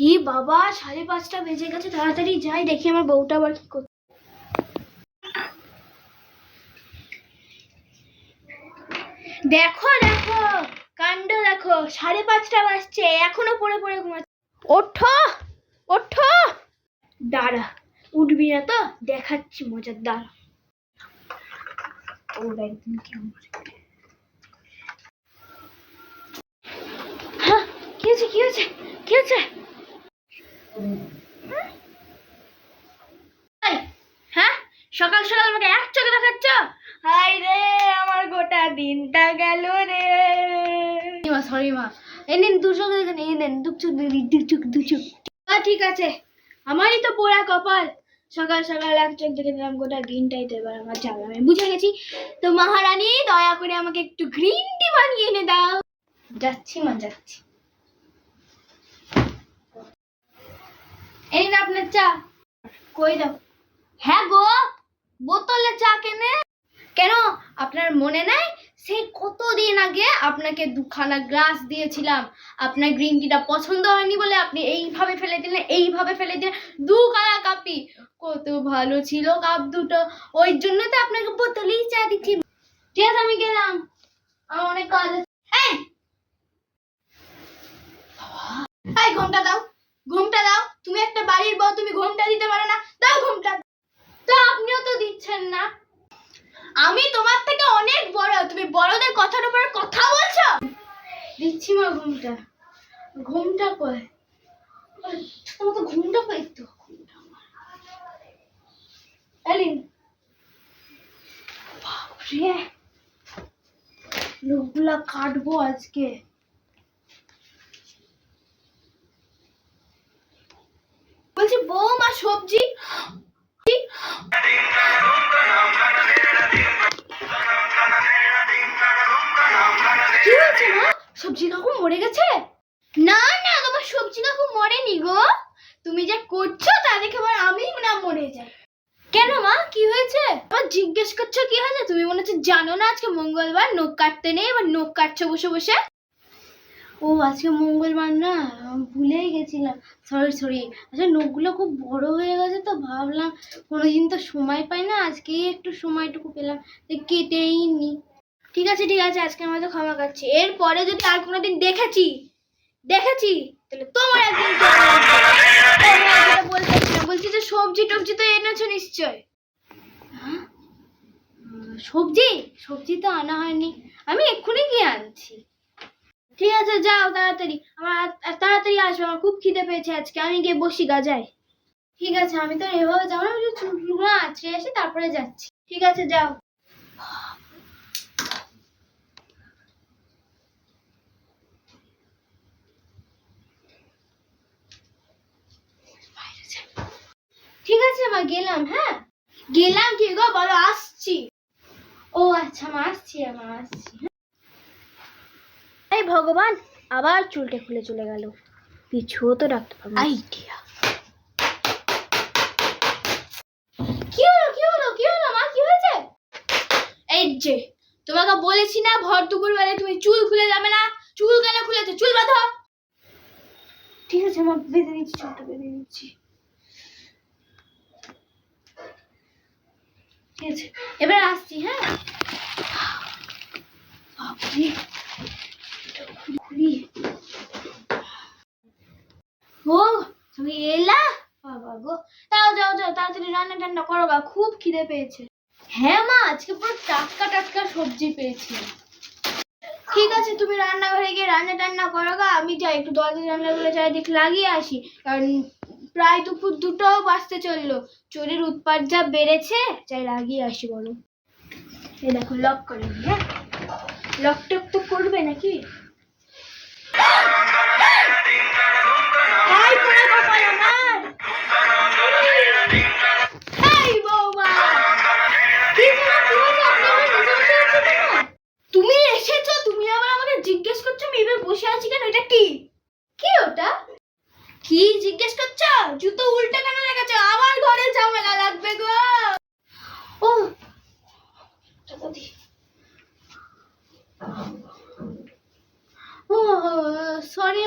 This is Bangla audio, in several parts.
ই বাবা, সাড়ে পাঁচটা বেজে গেছে, তাড়াতাড়ি যাই, দেখি আমার বউটা আবার কি করছে। দেখো দেখো, কাণ্ড দেখো, সাড়ে পাঁচটা বাজছে, এখনও পড়ে পড়ে ঘুমাচ্ছে। ওঠো ওঠো। দাঁড়া, উঠবি না তো, দেখাচ্ছি মজার, দাঁড়া। হ্যাঁ কি হয়েছে কি হয়েছে কি হয়েছে এই, হ্যাঁ সকাল সকাল আমাকে এক চোখে দেখাচ্ছ? হাই রে আমার গোটা দিনটা গেল রে। মা সরি মা। এই নিন দু চোখ দেখেন এই নেন দু চোখ দু চোখ দু চোখ। ঠিক আছে। আমারই তো পোড়া কপাল। সকাল সকাল এক চোখ দেখে দিলাম গোটা দিনটাই তো এবার আমার জ্বালা। আমি বুঝে গেছি। তো মহারানী দয়া করে আমাকে একটু গ্রিন টি বানিয়ে এনে দাও। যাচ্ছি মা যাচ্ছি। এই না আপনার চা। কই দাও? হ্যাঁ গো বোতলে চা কেনে? কেন? আপনার মনে নাই? সেই কতদিন আগে আপনাকে দুখানা গ্লাস দিয়েছিলাম। আপনার গ্রিন টিটা পছন্দ হয়নি বলে আপনি এইভাবে ফেলে দিলেন, এইভাবে ফেলে দিলেন। দু কালা কাপি। কত ভালো ছিল কাপ দুটো। ওই জন্য তো আপনাকে বোতলেই চা দিচ্ছি। ঠিক আছে, আমি গেলাম। আমার অনেক কাজ আছে। ঘুমটা দাও। ঘুমটা দাও। তুমি একটা বাড়ির বউ, তুমি ঘুমটা দিতে পারো না দাও ঘুমটা তো আপনিও তো না। আমি তোমার থেকে অনেক বড়, তুমি বড়দের কথার উপরে কথা বলছো? দিচ্ছি মা ঘুমটা। ঘুমটা কয়? তোমার তো ঘুমটা পাই তো এলিন। বাপরে! লোকগুলা কাটবো আজকে। বলছি বৌমা সবজি করছ? তা দেখে আবার আমি না মরে যাই। কেন মা? কি হয়েছে? আবার জিজ্ঞেস করছ কি হয়েছে তুমি মনে হচ্ছে জানো না আজকে মঙ্গলবার নখ কাটতে নেই এবার নখ কাটছো বসে বসে। ও আজকে মঙ্গলবার না? ভুলেই গেছিলাম। সরি সরি আচ্ছা নখগুলো খুব বড় হয়ে গেছে তো ভাবলাম কোনোদিন তো সময় পাই না আজকেই একটু সময়টুকু পেলাম। কেটেই নি। ঠিক আছে ঠিক আছে আজকে আমি তো ক্ষমা করছি এরপরে যদি আর কোনোদিন দেখেছি দেখেছি? তাহলে তোমার একদিন বলছি যে সবজি টবজি তো এনেছো নিশ্চয়? হ্যাঁ? সবজি? সবজি তো আনা হয়নি। আমি এক্ষুনি গিয়ে আনছি। ঠিক আছে, যাও তাড়াতাড়ি। আমার তাড়াতাড়ি আসবে আমার খুব খিদে পেয়েছে আজকে। আমি গিয়ে বসি গাজায় ঠিক আছে, আমি তো এভাবে যাব না আঁচড়ে আসি তারপরে যাচ্ছি। ঠিক আছে, যাও ঠিক আছে মা গেলাম হ্যাঁ? গেলাম কি গো? বলো আসছি। ও আচ্ছা মা আসছি আমার আসছি হ্যাঁ। এই ভগবান আবার চুলটা খুলে চলে গেল। পিছুও তো ডাকতে পারব আইডিয়া। কি হলো কি হলো কি হলো মা কি হয়েছে? এই যে তোমাকে বলেছি না ভর দুপুর বেলায় তুমি চুল খুলে যাবে না। চুল কেন খুলেছো? চুল বাঁধো। ঠিক আছে মা বেঁধে নিচ্ছি চুলটা বেঁধে নিচ্ছি। ঠিক আছে। এবার আসছি হ্যাঁ? ও, তুমি এলা? বাবা গো। তাও, যাও যাও, তাড়াতাড়ি রান্না টান্না করো গা খুব খিদে পেয়েছে। হ্যাঁ মা, আজকে পুরো টাটকা টাটকা সবজি পেয়েছি। ঠিক আছে, তুমি রান্নাঘরে গিয়ে রান্না টান্না করো গা, আমি যাই, একটু দরজা জানলাগুলো চারিদিক লাগিয়ে আসি, কারণ প্রায় দুপুর দুটোও বাঁচতে চলল। চোরের উৎপাত যা বেড়েছে, যাই লাগিয়ে আসি বলো এ দেখো লক করে হ্যাঁ? লক টক তো করবে নাকি? কপাল আমার!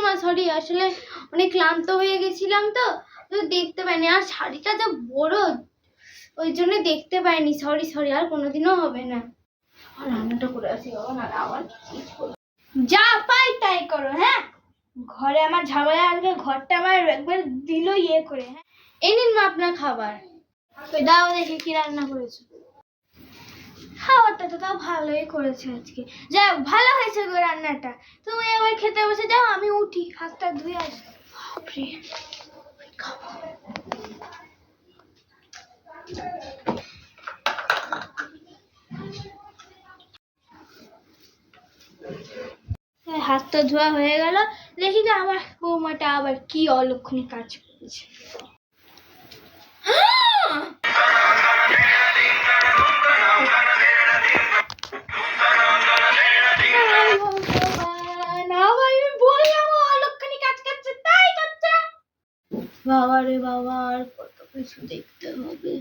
মা সরি আসলে অনেক ক্লান্ত হয়ে গেছিলাম তো তো দেখতে পাইনি। আর শাড়িটা তো বড়, ওই জন্য দেখতে পাইনি। সরি সরি আর কোনোদিনও হবে না। রান্নাটা করে আসি না আবার যা পাই তাই করো হ্যাঁ? ঘরে আমার ঝামেলা আজকে ঘরটা আমার একবার দিল ইয়ে করে হ্যাঁ? এই নিন মা আপনার খাবার। দাও দেখে কি রান্না করেছ। খাবারটা তো তাও ভালোই করেছে আজকে। যাই ভালো হয়েছে গো রান্নাটা। তুমি আবার খেতে বসে যাও আমি উঠি হাতটা ধুয়ে আসি। বাপরে, ধোয়া হয়ে গেল দেখি না আমার বৌমাটা আবার কি অলক্ষণে কাজ করেছে। না করছে তাই করছে বাবা রে বাবা আর কত কিছু দেখতে হবে।